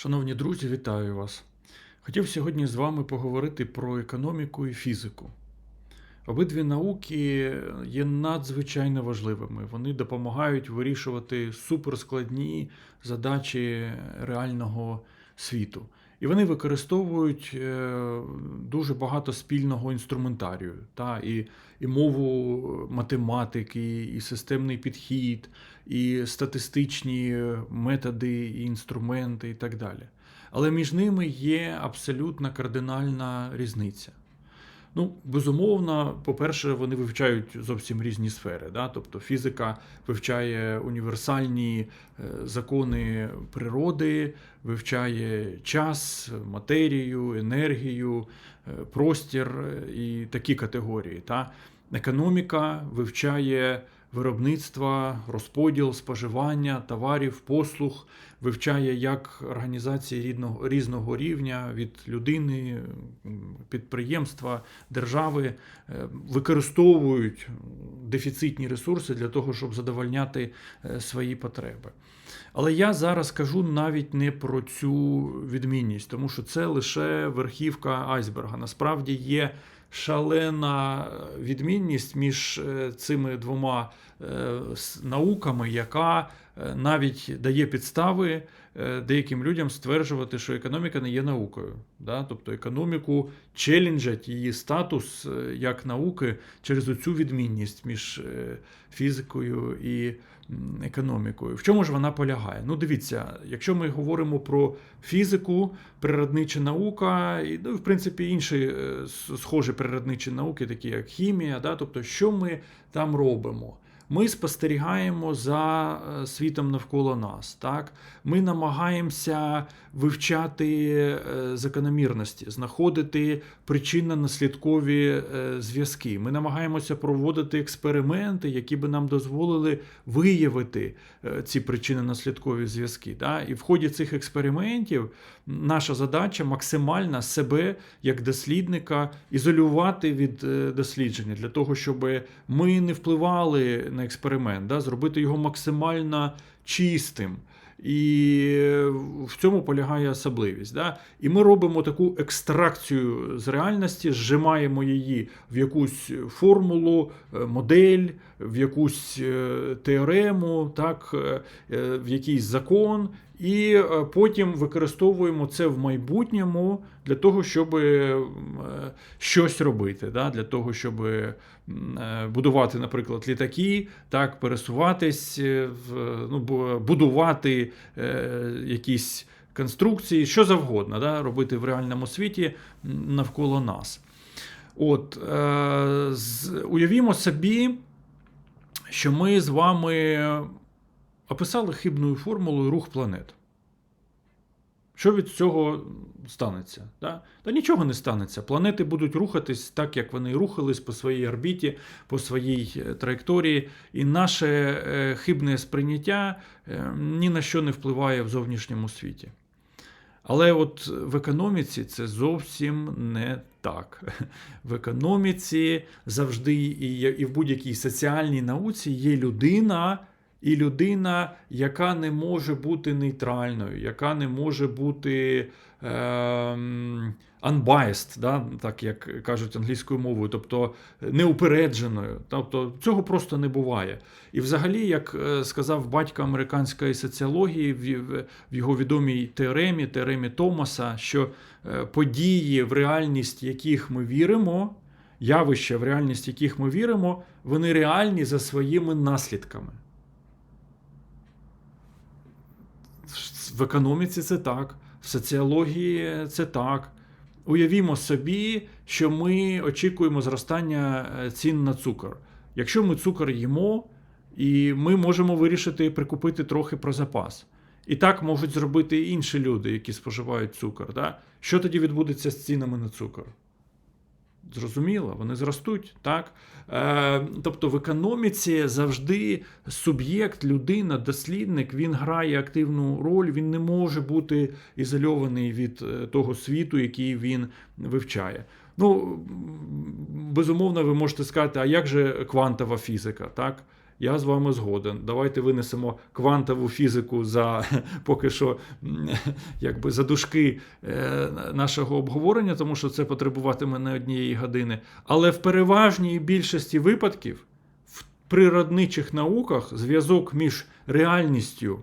Шановні друзі, вітаю вас. Хотів сьогодні з вами поговорити про економіку і фізику. Обидві науки є надзвичайно важливими. Вони допомагають вирішувати суперскладні задачі реального світу. І вони використовують е, дуже багато спільного інструментарію, та, і, і мову математики, і системний підхід, і статистичні методи, і інструменти, і так далі. Але між ними є абсолютно кардинальна різниця. Ну, безумовно, по-перше, вони вивчають зовсім різні сфери. Да? Тобто фізика вивчає універсальні е, закони природи, вивчає час, матерію, енергію, е, простір е, і такі категорії. Та? Економіка вивчає виробництва, розподіл, споживання товарів, послуг, вивчає як організації рідного, різного рівня від людини, підприємства, держави е, використовують дефіцитні ресурси для того, щоб задовольняти е, свої потреби. Але я зараз кажу навіть не про цю відмінність, тому що це лише верхівка айсберга. Насправді є шалена відмінність між е, цими двома е, науками, яка е, навіть дає підстави деяким людям стверджувати, що економіка не є наукою. Да? Тобто економіку челенджать її статус е, як науки через оцю відмінність між е, фізикою і економікою. В чому ж вона полягає? Ну, дивіться, якщо ми говоримо про фізику, природнича наука, і, ну, в принципі, інші е, схожі природничі науки, такі як хімія, да? тобто, що ми там робимо? Ми спостерігаємо за е, світом навколо нас. Так? Ми намагаємося вивчати е, закономірності, знаходити причинно-наслідкові е, зв'язки. Ми намагаємося проводити експерименти, які би нам дозволили виявити ці причинно-наслідкові зв'язки. Да? І в ході цих експериментів наша задача максимально себе як дослідника ізолювати від е, дослідження для того, щоб ми не впливали на експеримент, да? зробити його максимально чистим. І в цьому полягає особливість. Да? І ми робимо таку екстракцію з реальності, зжимаємо її в якусь формулу, е, модель, в якусь е, теорему, так, е, е, в якийсь закон, і е, потім використовуємо це в майбутньому для того, щоб е, щось робити, да? для того, щоб е, будувати, наприклад, літаки, так, пересуватись, ну, будувати якісь конструкції, що завгодно, да? робити в реальному світі навколо нас. От, уявімо собі, що ми з вами описали хибною формулою рух планет. Що від цього станеться? Да? Та нічого не станеться. Планети будуть рухатись так, як вони рухались по своїй орбіті, по своїй е, траєкторії, і наше е, хибне сприйняття е, ні на що не впливає в зовнішньому світі. Але от в економіці це зовсім не так. В економіці завжди і в будь-якій соціальній науці є людина, і людина, яка не може бути нейтральною, яка не може бути ем, unbiased, да, так як кажуть англійською мовою, тобто неупередженою. Тобто цього просто не буває. І взагалі, як е, сказав батько американської соціології в його відомій теоремі, теоремі Томаса, що е, події, в реальність яких ми віримо, явища, в реальність яких ми віримо, вони реальні за своїми наслідками. В економіці це так, в соціології це так. Уявімо собі, що ми очікуємо зростання е, цін на цукор. Якщо ми цукор їмо, і ми можемо вирішити прикупити трохи про запас. І так можуть зробити і інші люди, які споживають цукор. Да? Що тоді відбудеться з цінами на цукор? Зрозуміло, вони зростуть, так? Е, тобто в економіці завжди суб'єкт, людина, дослідник, він грає активну роль, він не може бути ізольований від е, того світу, який він вивчає. Ну, безумовно, ви можете сказати, а як же квантова фізика? так? Я з вами згоден. Давайте винесемо квантову фізику за поки що якби за дужки е, нашого обговорення, тому що це потребуватиме не однієї години. Але в переважній більшості випадків в природничих науках зв'язок між реальністю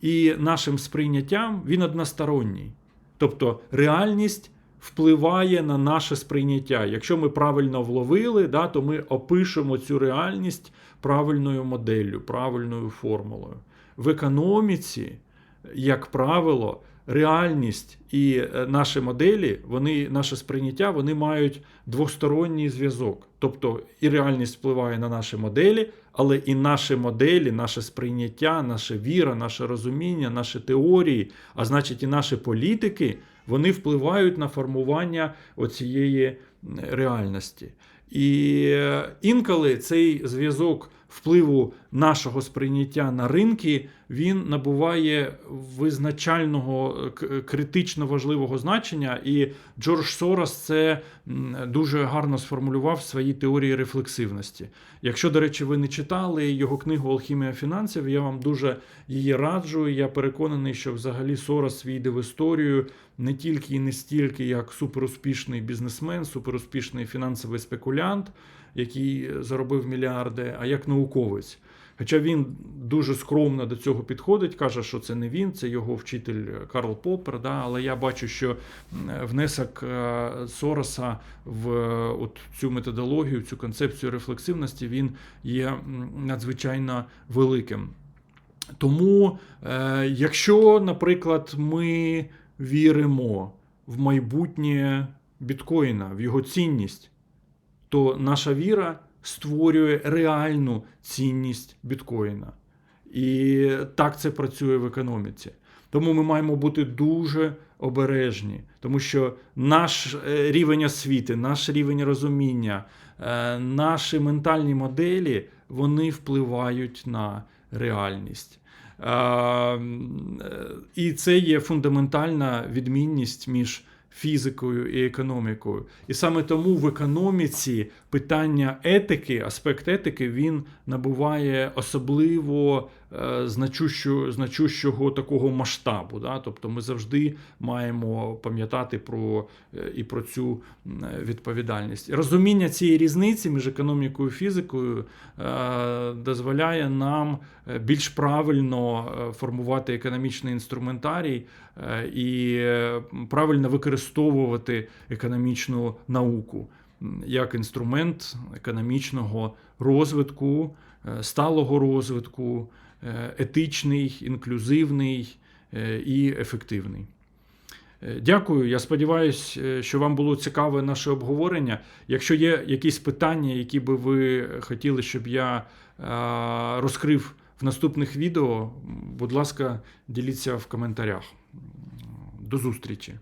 і нашим сприйняттям він односторонній. Тобто реальність впливає на наше сприйняття. Якщо ми правильно вловили, да, то ми опишемо цю реальність правильною моделлю, правильною формулою. В економіці, як правило, реальність і е, наші моделі, вони, наше сприйняття, вони мають двосторонній зв'язок. Тобто і реальність впливає на наші моделі, але і наші моделі, наше сприйняття, наша віра, наше розуміння, наші теорії, а значить, і наші політики, вони впливають на формування оцієї реальності. І е, інколи цей зв'язок впливу нашого сприйняття на ринки він набуває визначального критично важливого значення. І Джордж Сорос це дуже гарно сформулював в своїй теорії рефлексивності. Якщо, до речі, ви не читали його книгу Алхімія фінансів, я вам дуже її раджу. Я переконаний, що взагалі Сорос війде в історію не тільки і не стільки як суперуспішний бізнесмен, суперуспішний фінансовий спекулянт, який заробив мільярди, а як науковець. Хоча він дуже скромно до цього підходить, каже, що це не він, це його вчитель Карл Поппер. Да? Але я бачу, що внесок е, Сороса в е, от цю методологію, цю концепцію рефлексивності, він є надзвичайно великим. Тому, е, якщо, наприклад, ми віримо в майбутнє біткоїна, в його цінність, то наша віра створює реальну цінність біткоїна. І так це працює в економіці. Тому ми маємо бути дуже обережні, тому що наш е, рівень освіти, наш рівень розуміння, е, наші ментальні моделі вони впливають на реальність. Е, І це є фундаментальна відмінність між фізикою і економікою. І саме тому в економіці питання етики, аспект етики, він набуває особливо значущого, значущого такого масштабу. Да? Тобто ми завжди маємо пам'ятати про е, і про цю відповідальність. Розуміння цієї різниці між економікою і фізикою е, дозволяє нам е, більш правильно е, формувати економічний інструментарій е, і е, правильно використовувати економічну науку як інструмент економічного розвитку, е, сталого розвитку, е, етичний, інклюзивний е, і ефективний. Е, Дякую. Я сподіваюся, що вам було цікаве наше обговорення. Якщо є якісь питання, які би ви хотіли, щоб я е, розкрив в наступних відео, будь ласка, діліться в коментарях. До зустрічі!